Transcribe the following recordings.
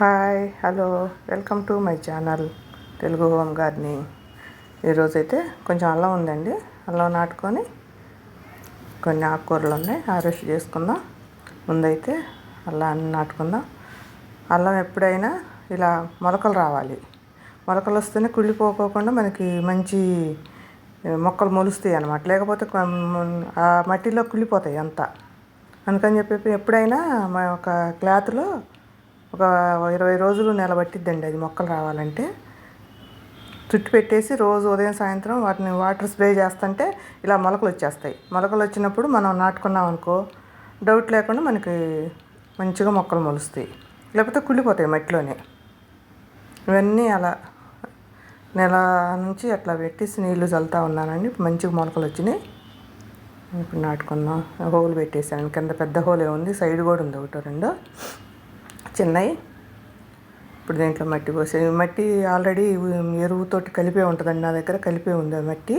Hi hello welcome to my channel Telugu home gardening ఈరోజైతే కొంచెం అల్లం ఉందండి అల్లం నాటుకొని కొన్ని ఆకుకూరలు ఉన్నాయి హార్వెస్ట్ చేసుకుందాం. ముందైతే అల్లాన్ని నాటుకుందాం. అల్లం ఎప్పుడైనా ఇలా మొలకలు రావాలి. మొలకలు వస్తేనే కుళ్ళిపోకోకుండా మనకి మంచి మొక్కలు మొలుస్తాయి అనమాట లేకపోతే ఆ మట్టిలో కుళ్ళిపోతాయి అంతా. అందుకని చెప్పి ఎప్పుడైనా మా ఒక క్లాత్లో ఒక ఇరవై రోజులు నిలబట్టిద్దండి అది మొక్కలు రావాలంటే. చుట్టు పెట్టేసి రోజు ఉదయం సాయంత్రం వాటిని వాటర్ స్ప్రే చేస్తుంటే ఇలా మొలకలు వచ్చేస్తాయి మొలకలు వచ్చినప్పుడు మనం నాటుకున్నాం అనుకో డౌట్ లేకుండా మనకి మంచిగా మొక్కలు మొలుస్తాయి. లేకపోతే కుళ్ళిపోతాయి మట్టిలోనే. ఇవన్నీ అలా నెల నుంచి అట్లా పెట్టేసి నీళ్ళు చల్లుతా ఉన్నానండి. మంచిగా మొలకలు వచ్చినాయి ఇప్పుడు నాటుకుందాం హోల్ పెట్టేసాను కింద పెద్ద హోలే ఉంది. సైడ్ కూడా ఉంది. ఒకటో రెండో. చిన్నవి ఇప్పుడు దీంట్లో మట్టి పోసే మట్టి ఆల్రెడీ ఎరువుతోటి కలిపే ఉంటుందండి నా దగ్గర కలిపే ఉంది ఆ మట్టి.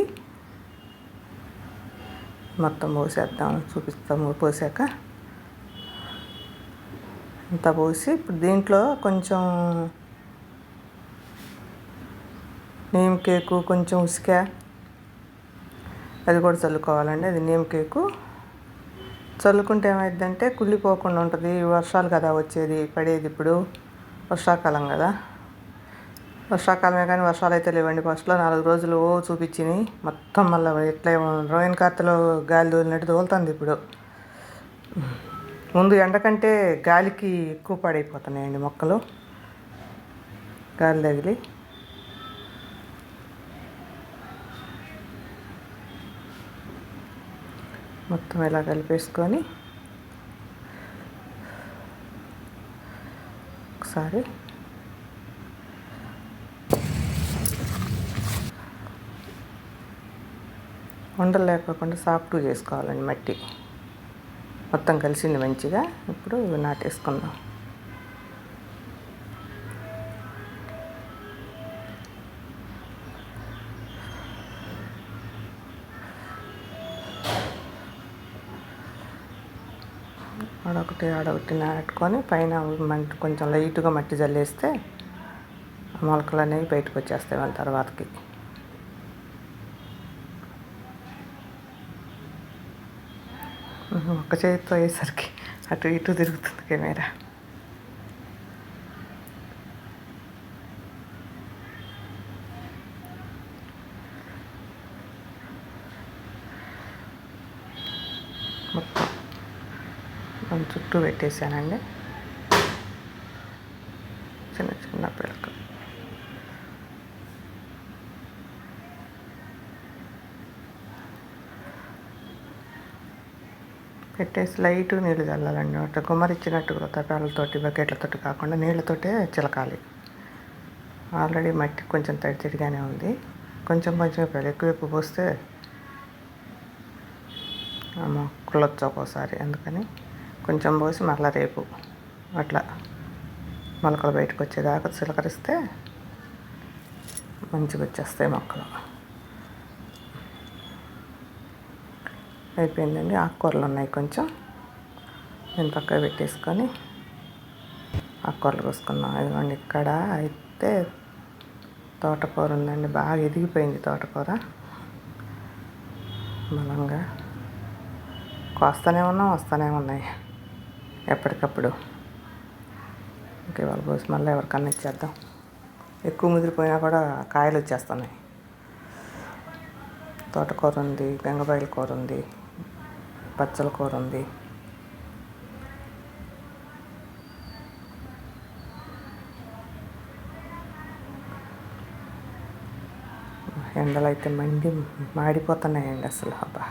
మొత్తం పోసేద్దాం చూపిస్తాము పోసాక. అంతా పోసి ఇప్పుడు దీంట్లో కొంచెం నీమ్ కేకు కొంచెం ఉసుక అది కూడా చల్లుకోవాలండి. అది నీమ్ కేకు. చల్లుకుంటే ఏమైందంటే కుళ్ళిపోకుండా ఉంటుంది. వర్షాలు కదా వచ్చేది పడేది ఇప్పుడు. వర్షాకాలం కదా. వర్షాకాలమే కానీ వర్షాలు అయితే లేవండి. ఫస్ట్లో నాలుగు రోజులు ఓ చూపించినాయి. మొత్తం మళ్ళీ ఎట్లా రోయన్ కార్తలో గాలి తోలినట్టు తోలుతుంది ఇప్పుడు. ముందు ఎండ కంటే గాలికి ఎక్కువ పాడైపోతున్నాయండి మొక్కలు. గాలి తగిలి. మొత్తం ఇలా కలిపేసుకొని ఒకసారి ఉండలు లేకపోకుండా సాఫ్ట్ చేసుకోవాలండి మట్టి. మొత్తం కలిసింది మంచిగా. ఇప్పుడు ఇవి నాటేసుకుందాం. ఆడొకటి ఆడొకటి నాటుకొని పైన మంట కొంచెం లైట్గా మట్టి జల్లేస్తే మొలకలు అనేవి బయటకు వచ్చేస్తాయి వాళ్ళ తర్వాతకి. ఒక చేతితో అయ్యేసరికి అటు ఇటు తిరుగుతుంది కెమెరా మొత్తం దాని చుట్టూ పెట్టేశానండి. చిన్న చిన్న పిలక. పెట్టేసి లైట్ నీళ్ళు చల్లాలండి. అట్లా కుమ్మరిచ్చినట్టు తపాలతోటి బకెట్లతోటి కాకుండా నీళ్ళతోటే చిలకాలి. ఆల్రెడీ మట్టి కొంచెం తడి తడిగానే ఉంది. కొంచెం కొంచెం ఎక్కువ ఎక్కువ పోస్తే మొక్కలు వచ్చి ఒక్కోసారి. అందుకని కొంచెం పోసి మళ్ళీ రేపు అట్లా మొలకలు బయటకు వచ్చేదాకా చిలకరిస్తే మంచిగా వచ్చేస్తాయి మొక్కలు. అయిపోయిందండి ఆకుకూరలు ఉన్నాయి కొంచెం. నేను పక్క పెట్టేసుకొని ఆకుకూరలు కోసుకున్నాం ఇదిగోండి ఇక్కడ అయితే తోటకూర ఉందండి. బాగా ఎదిగిపోయింది తోటకూర. బలంగా కోస్తూనే ఉన్నాం వస్తూనే ఉన్నాయి. ఎప్పటికప్పుడు. ఓకే వాళ్ళ కోసం మళ్ళీ ఎవరికన్నా ఇచ్చేద్దాం. ఎక్కువ ముదిరిపోయినా కూడా కాయలు వచ్చేస్తున్నాయి. తోటకూర ఉంది గంగబాయిల కూర ఉంది పచ్చల కూర ఉంది. ఎండలు అయితే మండి మాడిపోతున్నాయండి అసలు. అబ్బా.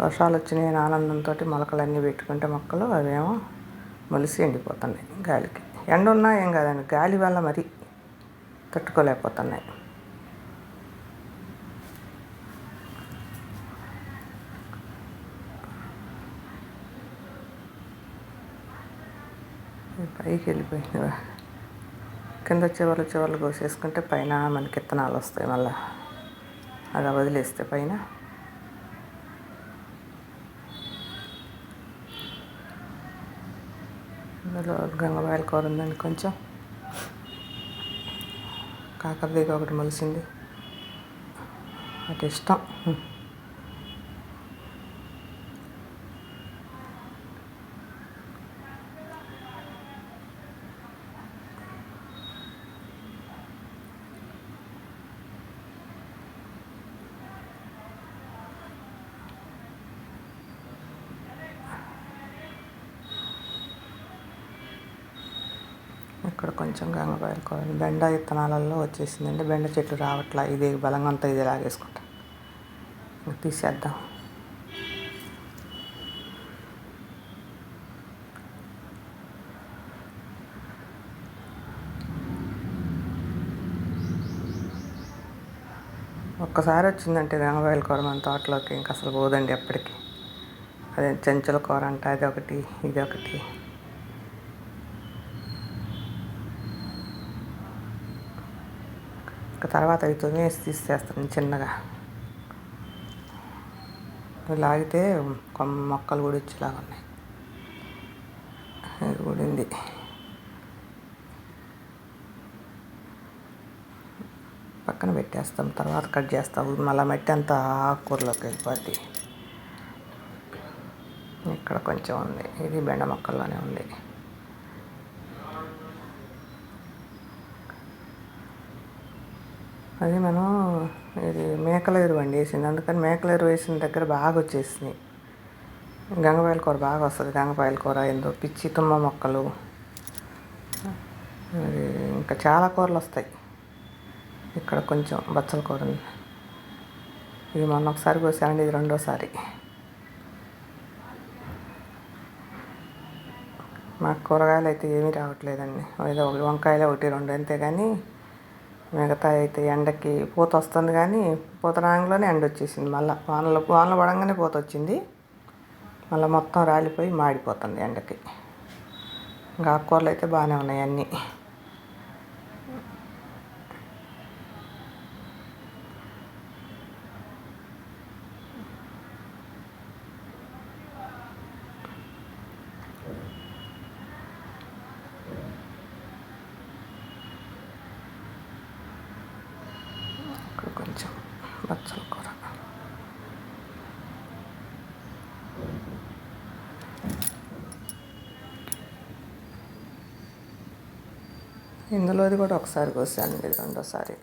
వర్షాలు వచ్చినాయి ఆనందంతో మొలకలన్నీ పెట్టుకుంటే మొక్కలు అవేమో మొలిసి ఎండిపోతున్నాయి గాలికి. ఎండ ఉన్నా ఏం కాదండి గాలి వల్ల మరి తట్టుకోలేకపోతున్నాయి. పైకి వెళ్ళిపోయినవా కింద చివర్లు చివర్లు కోసేసుకుంటే పైన మనకి విత్తనాలు వస్తాయి మళ్ళీ. అలా వదిలేస్తే పైన ఇందులో గంగవాయల కూర ఉందండి కొంచెం. కాకరదీగ ఒకటి మొలిసింది. అది ఇష్టం. ఇక్కడ కొంచెం గంగపాయలు కూర బెండ విత్తనాలలో వచ్చేసిందండి. బెండ చెట్లు రావట్లా. ఇది బలంగా అంతా ఇది లాగేసుకుంటా. తీసేద్దాం. ఒక్కసారి వచ్చిందంటే గంగపాయల కూర మన తోటలోకి ఇంకా అసలు పోదండి ఎప్పటికీ. అదే చెంచుల కూర అంట అది ఒకటి ఇది ఒకటి తర్వాత అవి తొమేసి తీసేస్తాను చిన్నగా. లాగితే కొమ్మ మొక్కలు కూడా వచ్చేలాగా ఉన్నాయి. ఇది ఊడింది పక్కన పెట్టేస్తాం తర్వాత కట్ చేస్తాం. మళ్ళీ మట్టి అంతా ఆకుకూరలోకి వెళ్ళిపోద్ది. ఇక్కడ కొంచెం ఉంది. ఇది బెండ మొక్కల్లోనే ఉంది. అది మనం ఇది మేకల ఎరువు అండి వేసింది. అందుకని మేకల ఎరువు వేసిన దగ్గర బాగా వచ్చేసినాయి. గంగపాయల కూర బాగా వస్తుంది. గంగపాయల కూర ఏందో పిచ్చి తుమ్మ మొక్కలు. అది ఇంకా చాలా కూరలు వస్తాయి. ఇక్కడ కొంచెం బచ్చల కూర ఇది మొన్న ఒకసారి కోసానండి ఇది రెండోసారి. మాకు కూరగాయలు అయితే ఏమీ రావట్లేదండి. ఏదో ఒక వంకాయలు ఒకటి రెండు అంతే కానీ మిగతా అయితే ఎండకి పూత వస్తుంది కానీ పూత రాగానే ఎండ వచ్చేసింది మళ్ళీ. వానలు వానలు పడంగానే పూత వచ్చింది మళ్ళీ మొత్తం రాలిపోయి మాడిపోతుంది ఎండకి. ఇంకా ఆకుకూరలు అయితే బాగానే ఉన్నాయి అన్నీ ఇక్కడ కొంచెం పచ్చల కూర ఇందులోది కూడా ఒకసారి కోసాను ఇది రెండోసారి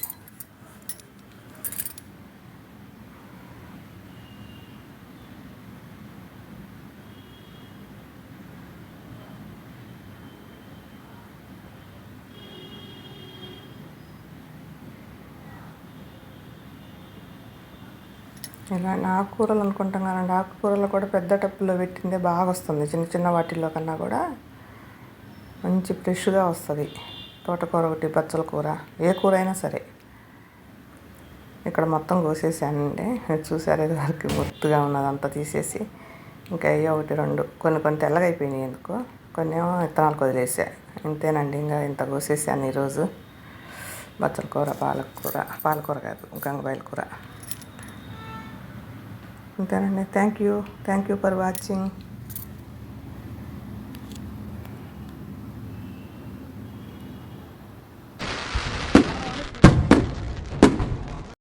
ఇలాంటి ఆకుకూరలు అనుకుంటాం కదండి ఆకుకూరలు కూడా పెద్ద టప్పులో పెట్టిందే బాగా వస్తుంది చిన్న చిన్న వాటిల్లో కన్నా కూడా మంచి ఫ్రెష్గా వస్తుంది. తోటకూర ఒకటి బచ్చల కూర ఏ కూర అయినా సరే. ఇక్కడ మొత్తం కోసేసానండి. చూసారు ఇది వరకు ఒత్తుగా ఉన్నదంతా తీసేసి. ఇంకా అయ్యో ఒకటి రెండు. కొన్ని కొన్ని తెల్లగా అయిపోయినాయి ఎందుకు. కొన్ని ఏమో విత్తనాలకు వదిలేసా. ఇంతేనండి ఇంకా ఇంత కోసేసాను ఈరోజు. బచ్చల కూర పాలకూర పాలకూర కాదు గంగబాయిల కూర. అంతేనండి thank you thank you for watching